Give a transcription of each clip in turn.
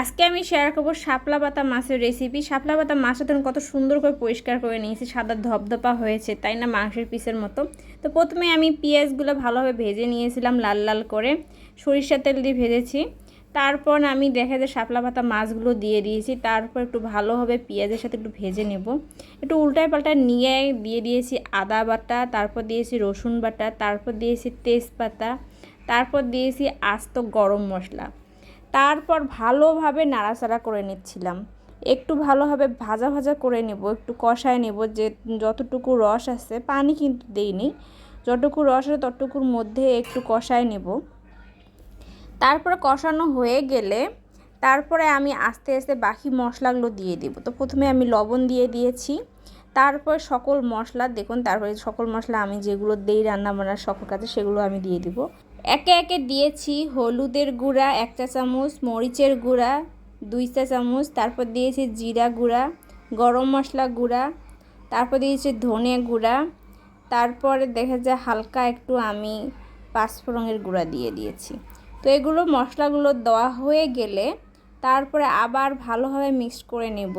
আজকে আমি শেয়ার করব শাপলা পাতা মাছের রেসিপি শাপলা পাতা মাছটা ধরুন, কত সুন্দর করে পরিষ্কার করে নিয়েছি, সাদা ধপধপা হয়েছে, তাই না, মাংসের পিসের মতো। তো প্রথমে আমি পেঁয়াজগুলো ভালোভাবে ভেজে নিয়েছিলাম লাল লাল করে, সরিষার তেল দিয়ে ভেজেছি। তারপর আমি দেখা যায় শাপলা পাতা মাছগুলো দিয়ে দিয়েছি, তারপর একটু ভালোভাবে পেঁয়াজের সাথে একটু ভেজে নেব। একটু উল্টায় পাল্টা নিয়ে দিয়ে দিয়েছি আদা বাটা, তারপর দিয়েছি রসুন বাটা, তারপর দিয়েছি তেজপাতা, তারপর দিয়েছি আস্ত গরম মশলা। তারপর ভালোভাবে নাড়াচাড়া করে নিচ্ছিলাম। একটু ভালোভাবে ভাজা ভাজা করে নেব, একটু কষায় নেব যে যতটুকু রস আছে, পানি কিন্তু দেইনি। যতটুকু রস আছে ততটুকুর মধ্যে একটু কষায় নেব। তারপরে কষানো হয়ে গেলে তারপরে আমি আস্তে আস্তে বাকি মশলাগুলো দিয়ে দেব। তো প্রথমে আমি লবণ দিয়ে দিয়েছি। তারপর সকল মশলা, দেখুন তারপরে সকল মশলা আমি যেগুলো দেই রান্না বান্নার সকল কাজে সেগুলো আমি দিয়ে দিব। একে একে দিয়েছি হলুদের গুঁড়া এক চা চামচ, মরিচের গুঁড়া দুই চা চামচ, তারপর দিয়েছি জিরা গুঁড়া, গরম মশলা গুঁড়া, তারপর দিয়েছি ধনে গুঁড়া, তারপরে দেখা যায় হালকা একটু আমি পাঁচফোড়নের গুঁড়া দিয়ে দিয়েছি। তো এগুলো মশলাগুলো দেওয়া হয়ে গেলে তারপরে আবার ভালোভাবে মিক্স করে নেব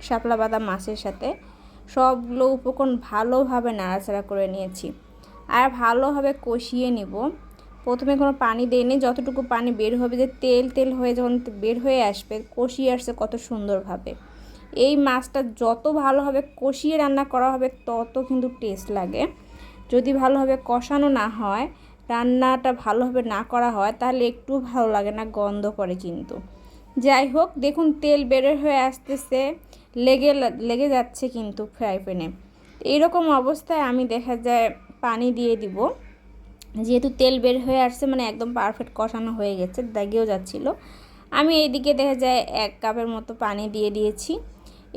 শাপলা বাদাম মাছের সাথে। সবগুলো উপকরণ ভালোভাবে নাড়াচাড়া করে নিয়েছি। আর ভালোভাবে কষিয়ে নেব। প্রথমে কোনো পানি দিইনি, যতটুকু পানি বের হবে যে তেল তেল হয়ে যখন বের হয়ে আসবে, কষিয়ে আসছে কত সুন্দরভাবে। এই মাছটা যত ভালোভাবে কষিয়ে রান্না করা হবে, তত কিন্তু টেস্ট লাগে। যদি ভালোভাবে কষানো না হয়, রান্নাটা ভালোভাবে না করা হয়, তাহলে একটু ভালো লাগে না, গন্ধ করে কিন্তু। যাই হোক, দেখুন তেল বের হয়ে আসতেছে, লেগে লেগে যাচ্ছে কিন্তু ফ্রাই প্যানে এইরকম অবস্থায় আমি দেখা যায় পানি দিয়ে দিব। যেহেতু তেল বের হয়ে আসছে মানে একদম পারফেক্ট কষানো হয়ে গেছে, দাগেও যাচ্ছিল। আমি এইদিকে দেখা যায় এক কাপের মতো পানি দিয়ে দিয়েছি।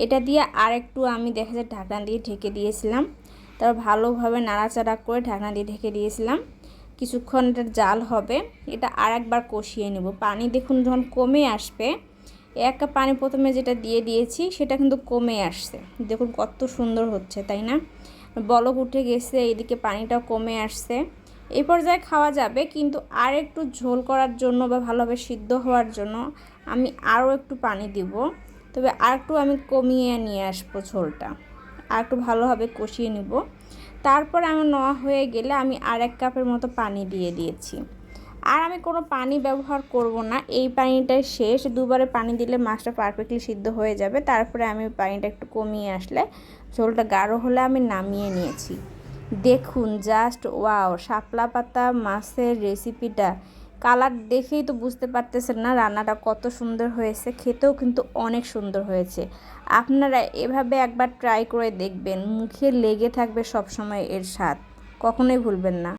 এটা দিয়ে আর একটু আমি দেখা যায় ঢাকনা দিয়ে ঢেকে দিয়েছিলাম। তারপর ভালোভাবে নাড়াচাড়া করে ঢাকনা দিয়ে ঢেকে দিয়েছিলাম। কিছুক্ষণ এটার জাল হবে, এটা আর একবার কষিয়ে নেব। পানি দেখুন যখন কমে আসবে, এক কাপ পানি প্রথমে যেটা দিয়ে দিয়েছি, সেটা কিন্তু কমে আসছে। দেখুন কত সুন্দর হচ্ছে, তাই না? বলক উঠে গেছে এদিকে পানিটা কমে আসছে। এই পর্যায়ে খাওয়া যাবে, কিন্তু আর একটু ঝোল করার জন্য বা ভালোভাবে সিদ্ধ হওয়ার জন্য আমি আরও একটু পানি দিব। তবে আর একটু আমি কমিয়ে নিয়ে আসব ঝোলটা, আর একটু ভালোভাবে কষিয়ে নিব। তারপর আমার নেওয়া হয়ে গেলে আমি আর এক কাপের মতো পানি দিয়ে দিয়েছি। আর আমি কোনো পানি ব্যবহার করব না। এই পানিটাই শেষ। দুবারে পানি দিলে মাছটা পারফেক্টলি সিদ্ধ হয়ে যাবে। তারপরে আমি পানিটা একটু কমিয়ে আসলে ঝোলটা গাঢ় হলে আমি নামিয়ে নিয়েছি। দেখুন জাস্ট ওয়াও শাপলা পাতা মাছের রেসিপিটা কালার দেখেই তো বুঝতে পারতেছেন না রান্নাটা কত সুন্দর হয়েছে। খেতেও কিন্তু অনেক সুন্দর হয়েছে। আপনারা এভাবে একবার ট্রাই করে দেখবেন। মুখে লেগে থাকবে সবসময় এর স্বাদ। কখনোই ভুলবেন না।